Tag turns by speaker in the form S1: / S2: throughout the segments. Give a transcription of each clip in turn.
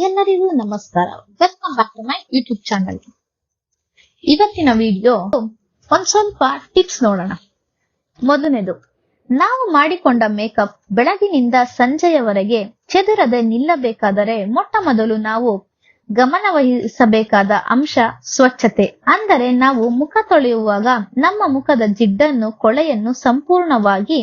S1: ಎಲ್ಲರಿಗೂ ನಮಸ್ಕಾರ. Welcome back to my YouTube channel ಇವತ್ತಿನ ವಿಡಿಯೋ ಒಂದ್ ಸ್ವಲ್ಪ ಟಿಪ್ಸ್ ನೋಡೋಣ. ಮೊದಲನೇದು, ನಾವು ಮಾಡಿಕೊಂಡ ಮೇಕಪ್ ಬೆಳಗಿನಿಂದ ಸಂಜೆಯವರೆಗೆ ಚದುರದೆ ನಿಲ್ಲಬೇಕಾದರೆ ಮೊಟ್ಟ ಮೊದಲು ನಾವು ಗಮನವಹಿಸಬೇಕಾದ ಅಂಶ ಸ್ವಚ್ಛತೆ. ಅಂದರೆ ನಾವು ಮುಖ ತೊಳೆಯುವಾಗ ನಮ್ಮ ಮುಖದ ಜಿಡ್ಡನ್ನು, ಕೊಳೆಯನ್ನು ಸಂಪೂರ್ಣವಾಗಿ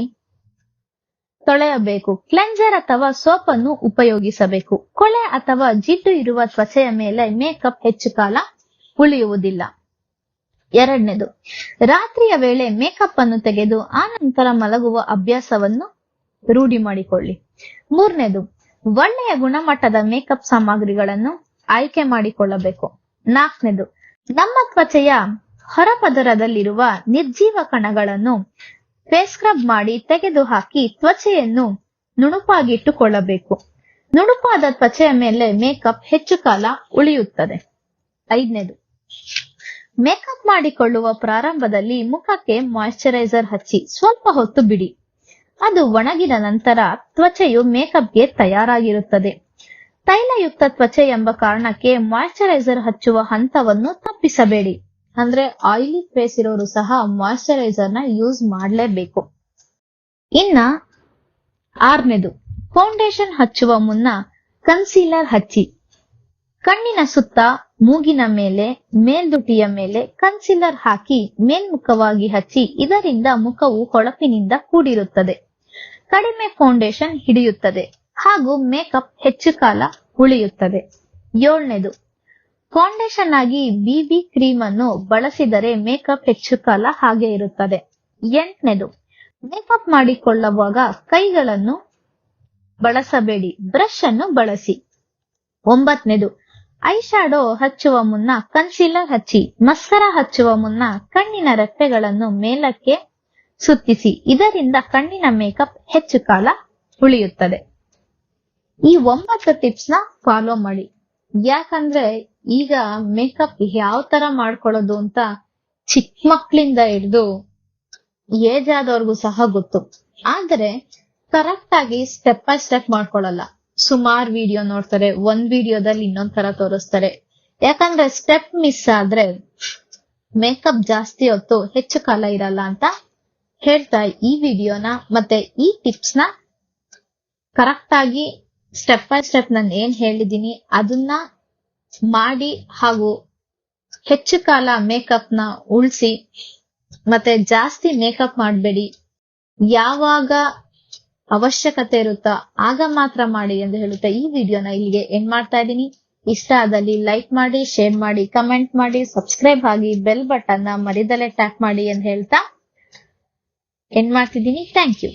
S1: ತೊಳೆಯಬೇಕು. ಕ್ಲೆನ್ಸರ್ ಅಥವಾ ಸೋಪ್ ಅನ್ನು ಉಪಯೋಗಿಸಬೇಕು. ಕೊಳೆ ಅಥವಾ ಜಿಡ್ಡು ಇರುವ ತ್ವಚೆಯ ಮೇಲೆ ಮೇಕಪ್ ಹೆಚ್ಚು ಕಾಲ ಉಳಿಯುವುದಿಲ್ಲ. ಎರಡನೇದು, ರಾತ್ರಿಯ ವೇಳೆ ಮೇಕಪ್ ಅನ್ನು ತೆಗೆದು ಆ ನಂತರ ಮಲಗುವ ಅಭ್ಯಾಸವನ್ನು ರೂಢಿ ಮಾಡಿಕೊಳ್ಳಿ. ಮೂರನೇದು, ಒಳ್ಳೆಯ ಗುಣಮಟ್ಟದ ಮೇಕಪ್ ಸಾಮಗ್ರಿಗಳನ್ನು ಆಯ್ಕೆ ಮಾಡಿಕೊಳ್ಳಬೇಕು. ನಾಲ್ಕನೇದು, ನಮ್ಮ ತ್ವಚೆಯ ಹೊರಪದರದಲ್ಲಿರುವ ನಿರ್ಜೀವ ಕಣಗಳನ್ನು ಫೇಸ್ ಸ್ಕ್ರಬ್ ಮಾಡಿ ತೆಗೆದುಹಾಕಿ ತ್ವಚೆಯನ್ನು ನುಣುಪಾಗಿಟ್ಟುಕೊಳ್ಳಬೇಕು. ನುಣುಪಾದ ತ್ವಚೆಯ ಮೇಲೆ ಮೇಕಪ್ ಹೆಚ್ಚು ಕಾಲ ಉಳಿಯುತ್ತದೆ. ಐದನೇದು, ಮೇಕಪ್ ಮಾಡಿಕೊಳ್ಳುವ ಪ್ರಾರಂಭದಲ್ಲಿ ಮುಖಕ್ಕೆ ಮಾಯಿಶ್ಚರೈಸರ್ ಹಚ್ಚಿ ಸ್ವಲ್ಪ ಹೊತ್ತು ಬಿಡಿ. ಅದು ಒಣಗಿದ ನಂತರ ತ್ವಚೆಯು ಮೇಕಪ್ಗೆ ತಯಾರಾಗಿರುತ್ತದೆ. ತೈಲಯುಕ್ತ ತ್ವಚೆ ಎಂಬ ಕಾರಣಕ್ಕೆ ಮಾಯಿಶ್ಚರೈಸರ್ ಹಚ್ಚುವ ಹಂತವನ್ನು ತಪ್ಪಿಸಬೇಡಿ. ಅಂದ್ರೆ ಆಯಿಲಿ ಫೇಸ್ ಇರೋರು ಸಹ ಮಾಯಶ್ಚರೈಸರ್ನ ಯೂಸ್ ಮಾಡಲೇಬೇಕು. ಇನ್ನ ಆರನೇದು ಫೌಂಡೇಶನ್ ಹಚ್ಚುವ ಮುನ್ನ ಕನ್ಸೀಲರ್ ಹಚ್ಚಿ. ಕಣ್ಣಿನ ಸುತ್ತ, ಮೂಗಿನ ಮೇಲೆ, ಮೇಲ್ದುಟಿಯ ಮೇಲೆ ಕನ್ಸೀಲರ್ ಹಾಕಿ ಮೇಲ್ಮುಖವಾಗಿ ಹಚ್ಚಿ, ಇದರಿಂದ ಮುಖವು ಹೊಳಪಿನಿಂದ ಕೂಡಿರುತ್ತದೆ. ಕಡಿಮೆ ಫೌಂಡೇಶನ್ ಹಿಡಿಯುತ್ತದೆ ಹಾಗೂ ಮೇಕಪ್ ಹೆಚ್ಚು ಕಾಲ ಉಳಿಯುತ್ತದೆ. ಏಳನೇದು ಫೌಂಡೇಶನ್ ಆಗಿ ಬಿಬಿ ಕ್ರೀಮ್ ಅನ್ನು ಬಳಸಿದರೆ ಮೇಕಪ್ ಹೆಚ್ಚು ಕಾಲ ಹಾಗೆ ಇರುತ್ತದೆ. ಎಂಟನೇದು ಮೇಕಪ್ ಮಾಡಿಕೊಳ್ಳುವಾಗ ಕೈಗಳನ್ನು ಬಳಸಬೇಡಿ ಬ್ರಷ್ ಅನ್ನು ಬಳಸಿ. ಒಂಬತ್ತನೇದು ಐ ಶಾಡೋ ಹಚ್ಚುವ ಮುನ್ನ ಕನ್ಸೀಲರ್ ಹಚ್ಚಿ ಮಸ್ಕರ ಹಚ್ಚುವ ಮುನ್ನ ಕಣ್ಣಿನ ರೆಪ್ಪೆಗಳನ್ನು ಮೇಲಕ್ಕೆ ಸುತ್ತಿಸಿ, ಇದರಿಂದ ಕಣ್ಣಿನ ಮೇಕಪ್ ಹೆಚ್ಚು ಕಾಲ ಉಳಿಯುತ್ತದೆ. ಈ ಒಂಬತ್ತು ಟಿಪ್ಸ್ನ ಫಾಲೋ ಮಾಡಿ. ಯಾಕಂದ್ರೆ ಈಗ ಮೇಕಪ್ ಯಾವ ತರ ಮಾಡ್ಕೊಳ್ಳೋದು ಅಂತ ಚಿಕ್ಕ ಮಕ್ಳಿಂದ ಹಿಡಿದು ಏಜ್ ಆದವ್ರಿಗೂ ಸಹ ಗೊತ್ತು. ಆದ್ರೆ ಕರೆಕ್ಟ್ ಆಗಿ ಸ್ಟೆಪ್ ಬೈ ಸ್ಟೆಪ್ ಮಾಡ್ಕೊಳ್ಳಲ್ಲ. ಸುಮಾರು ವಿಡಿಯೋ ನೋಡ್ತಾರೆ, ಒಂದ್ ವಿಡಿಯೋದಲ್ಲಿ ಇನ್ನೊಂದ್ ತರ ತೋರಿಸ್ತಾರೆ. ಯಾಕಂದ್ರೆ ಸ್ಟೆಪ್ ಮಿಸ್ ಆದ್ರೆ ಮೇಕಪ್ ಜಾಸ್ತಿ ಹೊತ್ತು ಹೆಚ್ಚು ಕಾಲ ಇರಲ್ಲ ಅಂತ ಹೇಳ್ತಾ ಈ ವಿಡಿಯೋನ ಮತ್ತೆ ಈ ಟಿಪ್ಸ್ನ ಕರೆಕ್ಟ್ ಆಗಿ ಸ್ಟೆಪ್ ಬೈ ಸ್ಟೆಪ್ ನಾನು ಏನ್ ಹೇಳಿದ್ದೀನಿ, ಅದನ್ನ ಮಾಡಿ ಹಾಗೂ ಹೆಚ್ಚು ಕಾಲ ಮೇಕಪ್ನ ಉಳಿಸಿ, ಮತ್ತೆ ಜಾಸ್ತಿ ಮೇಕಪ್ ಮಾಡಬೇಡಿ. ಯಾವಾಗ ಅವಶ್ಯಕತೆ ಇರುತ್ತಾ ಆಗ ಮಾತ್ರ ಮಾಡಿ ಎಂದು ಹೇಳುತ್ತಾ ಈ ವಿಡಿಯೋನ ಇಲ್ಲಿಗೆ ಎಂಡ್ ಮಾಡ್ತಾ ಇದ್ದೀನಿ. ಇಷ್ಟ ಆದಲ್ಲಿ ಲೈಕ್ ಮಾಡಿ ಶೇರ್ ಮಾಡಿ ಕಮೆಂಟ್ ಮಾಡಿ ಸಬ್ಸ್ಕ್ರೈಬ್ ಆಗಿ ಬೆಲ್ ಬಟನ್ನ ಮರಿದಲ್ಲೇ ಟ್ಯಾಪ್ ಮಾಡಿ ಎಂದು ಹೇಳ್ತಾ ಎಂಡ್ ಮಾಡ್ತಿದ್ದೀನಿ. Thank you